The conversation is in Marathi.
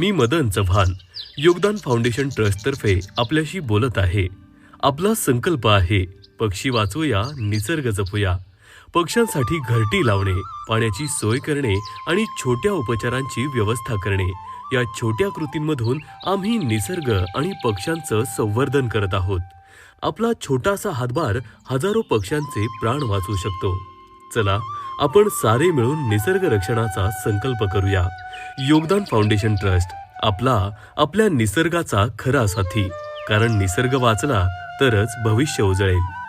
मी मदन चव्हाण योगदान फाउंडेशन ट्रस्टतर्फे आपल्याशी बोलत आहे. आपला संकल्प आहे पक्षी वाचवूया निसर्ग जपूया. पक्ष्यांसाठी घरटी लावणे पाण्याची सोय करणे आणि छोट्या उपचारांची व्यवस्था करणे. या छोट्या कृतींमधून आम्ही निसर्ग आणि पक्ष्यांचं संवर्धन करत आहोत. आपला छोटासा हातभार हजारो पक्ष्यांचे प्राण वाचवू शकतो. चला आपण सारे मिळून निसर्ग रक्षणाचा संकल्प करूया. योगदान फाउंडेशन ट्रस्ट आपला आपल्या निसर्गाचा खरा साथी. कारण निसर्ग वाचला तरच भविष्य उजळेल.